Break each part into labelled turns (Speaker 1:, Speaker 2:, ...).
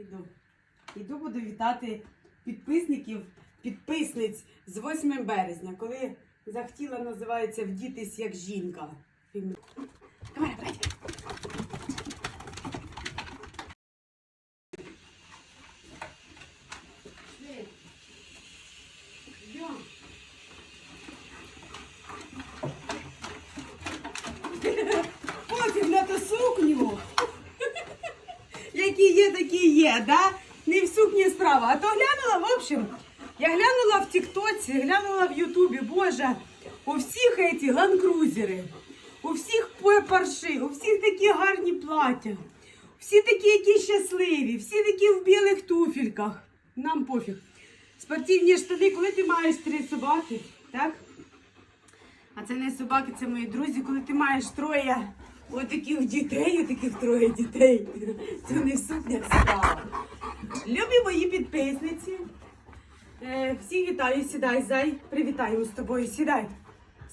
Speaker 1: Іду. Іду буду вітати підписників, підписниць з 8 березня, коли захотіла, називається вдітись як жінка. Камера, давайте. Йдем. Пофіг на ту сукню. Які є, да? Не в сукні справа. А то глянула, в общем, я глянула в Тіктоці, глянула в Ютубі, боже, у всіх ці ланкрузери, у всіх парши, у всіх такі гарні плаття, всі такі, які щасливі, всі такі в білих туфельках. Нам пофіг. Спортивні штани, коли ти маєш три собаки, так? А це не собаки, це мої друзі. Коли ти маєш троє отаких дітей, отаких троє дітей, це не в сукнях справа. Любі мої підписниці. Е, всі вітаю, сідай, зай. Привітаємо з тобою, сідай.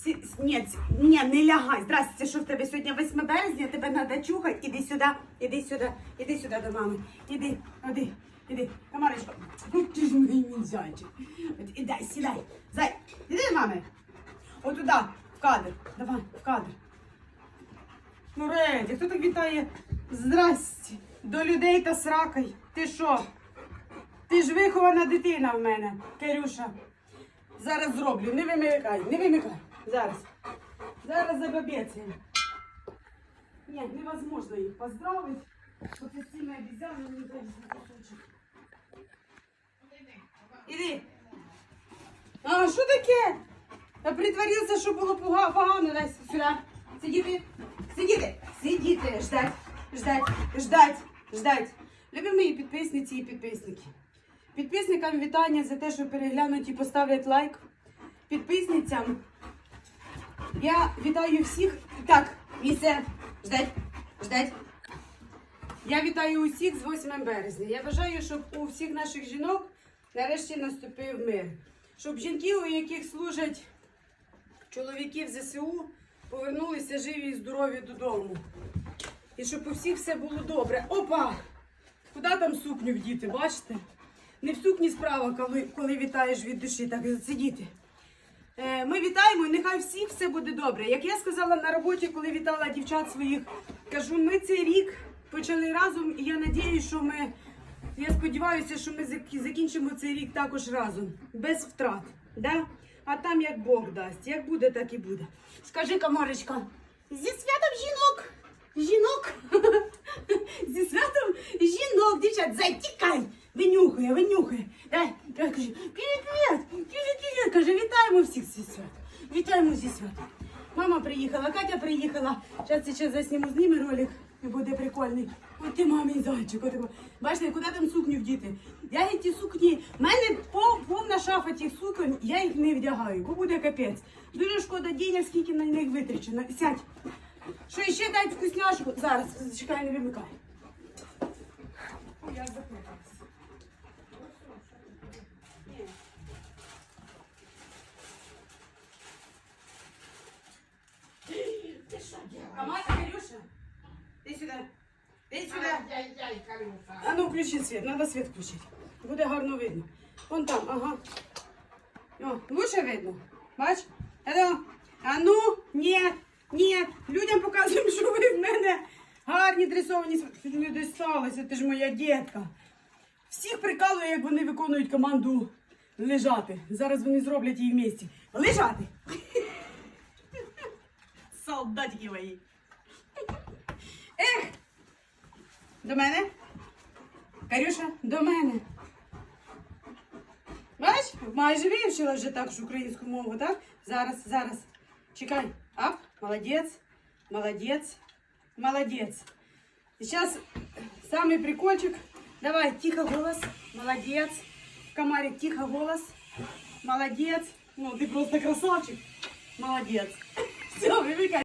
Speaker 1: Сі... Ні, ні, не лягай. Здрасте, що в тебе сьогодні 8 березня, тебе треба чухати. Іди сюди, іди сюди, іди сюди до мами. Іди, іди, іди. Ну ти ж мій зайчик. От Іди, сідай. Зай, іди до мами. Отуда, в кадр. Давай, в кадр. Ну, Реді, хто так вітає? Здрасте. До людей та сракай. Ти що? Ти ж вихована дитина в мене, Кирюша. Зараз зроблю. Не вимикай, не вимикай. Зараз. Зараз забабеться. Ні, невозможно їх поздравити. Цими обізянами не дай кусочок. Іди. А, що таке? Та притворився, що було погано. Дай сюди. Сидіти. Сидіти. Сидіти. Ждать. Ждать. Ждать. Ждать. Любі мої підписниці і підписники. Підписникам вітання за те, що переглянуть і поставлять лайк. Підписницям. Я вітаю всіх. Так, місце. Ждать. Ждать. Я вітаю усіх з 8 березня. Я бажаю, щоб у всіх наших жінок нарешті наступив мир. Щоб жінки, у яких служать чоловіки в ЗСУ, повернулися живі і здорові додому. І щоб у всіх все було добре. Опа! Куди там сукню вдіти, бачите? Не в сукні справа, коли, коли вітаєш від душі, так і сидіти. Е, Ми вітаємо, і нехай всіх все буде добре. Як я сказала на роботі, коли вітала дівчат своїх, кажу, ми цей рік почали разом, і я надіюсь, що ми. Я сподіваюся, що ми зак- закінчимо цей рік також разом, без втрат. Да? А там як Бог дасть, як буде, так і буде. Скажи, Камарочка, зі святом жінок! Жінок! Зі святом жінок, дівчат, затікай! Винюхає, винюхає. Привіт, привіт, привіт. Каже, вітаємо всіх зі святом. Вітаємо зі святом. Мама приїхала, Катя приїхала. Зараз ще засніму з ними ролик. І буде прикольний. Ой, ти мамін зайчик. От. Бачите, куди там сукню вдіти? Я ті сукні, в мене пов- повна шафа тих суконь, я їх не вдягаю, бо буде капець. Дуже шкода денег, скільки на них витрачено. Сядь. Що ще дать вкусняшку? Зараз, чекай, не вимикай. Я запуталась.
Speaker 2: Делаешь?
Speaker 1: А мать, Кирюша, ти сюди. Ти сюди. А ну включи світ, треба світ включити. Буде гарно видно. Вон там, ага. О, лучше видно. Бач? Алло. А ну, ні, ні. Людям показуємо, що ви в мене гарні дресовані. Ти не дісталася, ти ж моя дітка. Всіх прикалує, як вони виконують команду лежати. Зараз вони зроблять її в місті. Лежати! Солдатики мої. До мене? Карюша, до мене. Бач, майже вивчила вже так ж українську мову, так? Зараз, зараз. Чекай. Ап, молодець, молодець, молодець. Сейчас самый прикольчик. Давай, тихо голос. Молодец. Комарик, тихо голос. Молодец. Ну, ты просто красавчик. Молодец. Все, привыкай.